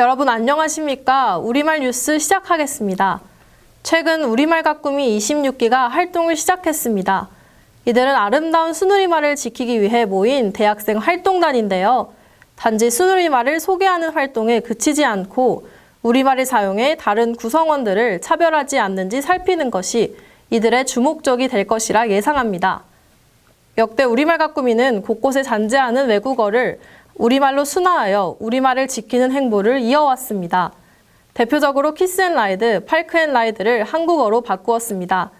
여러분 안녕하십니까? 우리말 뉴스 시작하겠습니다. 최근 우리말 가꾸미 26기가 활동을 시작했습니다. 이들은 아름다운 순우리말을 지키기 위해 모인 대학생 활동단인데요. 단지 순우리말을 소개하는 활동에 그치지 않고 우리말을 사용해 다른 구성원들을 차별하지 않는지 살피는 것이 이들의 주목적이 될 것이라 예상합니다. 역대 우리말 가꾸미는 곳곳에 잔재하는 외국어를 우리말로 순화하여 우리말을 지키는 행보를 이어왔습니다. 대표적으로 키스앤라이드, 팔크앤라이드를 한국어로 바꾸었습니다.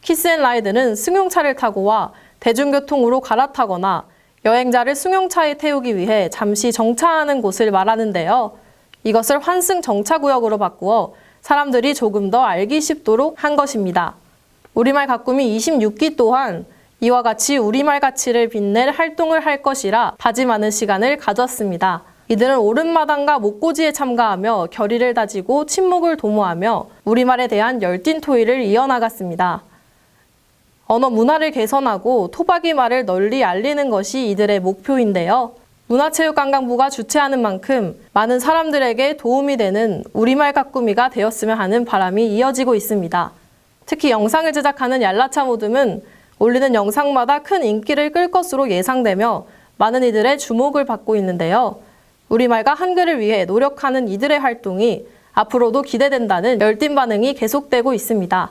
키스앤라이드는 승용차를 타고와 대중교통으로 갈아타거나 여행자를 승용차에 태우기 위해 잠시 정차하는 곳을 말하는데요. 이것을 환승 정차구역으로 바꾸어 사람들이 조금 더 알기 쉽도록 한 것입니다. 우리말 가꾸미 26기 또한 이와 같이 우리말 가치를 빛낼 활동을 할 것이라 다짐하는 시간을 가졌습니다. 이들은 오른마당과 목고지에 참가하며 결의를 다지고 침묵을 도모하며 우리말에 대한 열띤 토의를 이어나갔습니다. 언어 문화를 개선하고 토박이 말을 널리 알리는 것이 이들의 목표인데요. 문화체육관광부가 주최하는 만큼 많은 사람들에게 도움이 되는 우리말 가꾸미가 되었으면 하는 바람이 이어지고 있습니다. 특히 영상을 제작하는 얄라차 모듬은 올리는 영상마다 큰 인기를 끌 것으로 예상되며 많은 이들의 주목을 받고 있는데요. 우리말과 한글을 위해 노력하는 이들의 활동이 앞으로도 기대된다는 열띤 반응이 계속되고 있습니다.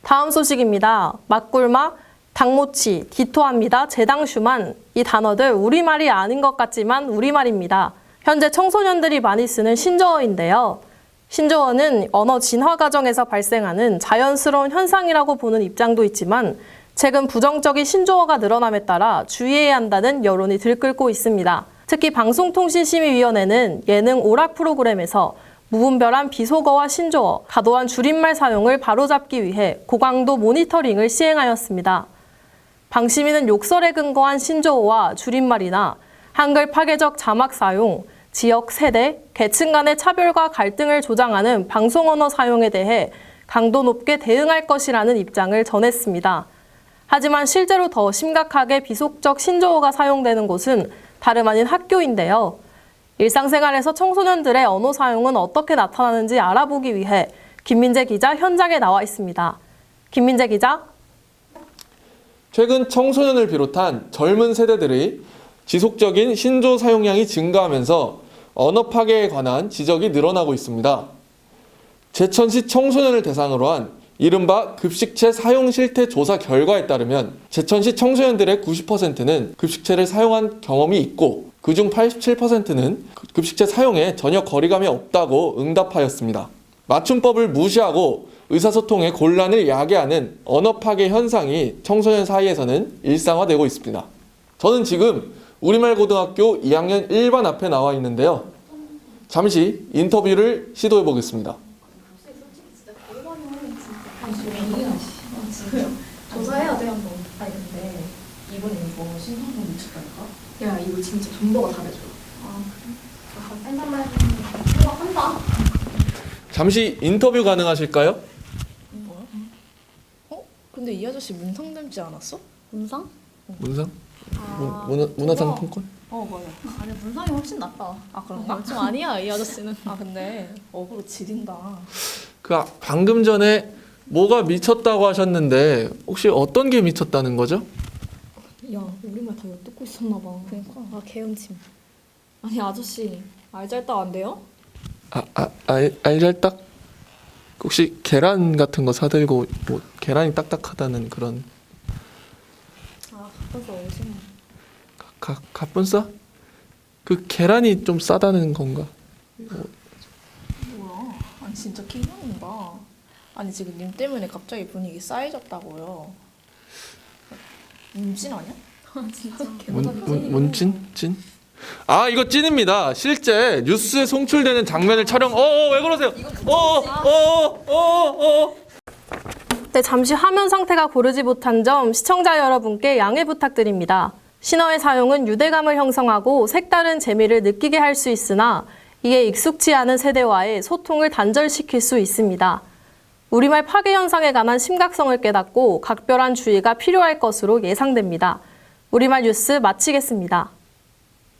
다음 소식입니다. 막골마, 당모치, 디토합니다, 재당슈만 이 단어들 우리말이 아닌 것 같지만 우리말입니다. 현재 청소년들이 많이 쓰는 신조어인데요. 신조어는 언어 진화 과정에서 발생하는 자연스러운 현상이라고 보는 입장도 있지만 최근 부정적인 신조어가 늘어남에 따라 주의해야 한다는 여론이 들끓고 있습니다. 특히 방송통신심의위원회는 예능 오락 프로그램에서 무분별한 비속어와 신조어, 과도한 줄임말 사용을 바로잡기 위해 고강도 모니터링을 시행하였습니다. 방심위는 욕설에 근거한 신조어와 줄임말이나 한글 파괴적 자막 사용, 지역, 세대, 계층 간의 차별과 갈등을 조장하는 방송 언어 사용에 대해 강도 높게 대응할 것이라는 입장을 전했습니다. 하지만 실제로 더 심각하게 비속적 신조어가 사용되는 곳은 다름 아닌 학교인데요. 일상생활에서 청소년들의 언어 사용은 어떻게 나타나는지 알아보기 위해 김민재 기자 현장에 나와 있습니다. 김민재 기자, 최근 청소년을 비롯한 젊은 세대들의 지속적인 신조 사용량이 증가하면서 언어 파괴에 관한 지적이 늘어나고 있습니다. 제천시 청소년을 대상으로 한 이른바 급식체 사용 실태 조사 결과에 따르면 제천시 청소년들의 90%는 급식체를 사용한 경험이 있고 그중 87%는 급식체 사용에 전혀 거리감이 없다고 응답하였습니다. 맞춤법을 무시하고 의사소통에 곤란을 야기하는 언어 파괴 현상이 청소년 사이에서는 일상화되고 있습니다. 저는 지금 우리말 고등학교 2학년 1반 앞에 나와 있는데요. 잠시 인터뷰를 시도해 보겠습니다. 조사해야 돼 한번. 근데 이번에 이거 신상품 미쳤다니까? 야 이거 진짜 정보가 다르죠. 아 그래? 약간 뺀단말 이거 한다. 잠시 인터뷰 가능하실까요? 어? 근데 이 아저씨 문상 닮지 않았어? 문상? 문상? 아, 문화, 문화상품권? 어 맞아. 아니 문상이 훨씬 낫다. 아 그런가? 좀 아니야 이 아저씨는 아 근데 어그로 지린다 그 아- 방금 전에 뭐가 미쳤다고 하셨는데 혹시 어떤 게 미쳤다는 거죠? 야 우리말 다 엿듣고 있었나 봐. 그러니까 아 개운침 아니 아저씨 알잘딱 안 돼요? 아, 아, 알, 알잘딱 혹시 계란 같은 거 사들고 뭐 계란이 딱딱하다는 그런 아 가끔서 오시네 가, 가뿐 싸? 그 계란이 좀 싸다는 건가? 뭐야 아니 진짜 기분인다 아니 지금 님 때문에 갑자기 분위기 싸해졌다고요 문진 아니야? 진짜. 문, 문, 문진? 찐? 아 이거 찐입니다. 실제 뉴스에 송출되는 장면을 촬영. 어왜 그러세요? 어어어어어 네, 잠시 화면 상태가 고르지 못한 점 시청자 여러분께 양해 부탁드립니다. 신어의 사용은 유대감을 형성하고 색다른 재미를 느끼게 할 수 있으나 이에 익숙치 않은 세대와의 소통을 단절시킬 수 있습니다. 우리말 파괴 현상에 관한 심각성을 깨닫고 각별한 주의가 필요할 것으로 예상됩니다. 우리말 뉴스 마치겠습니다.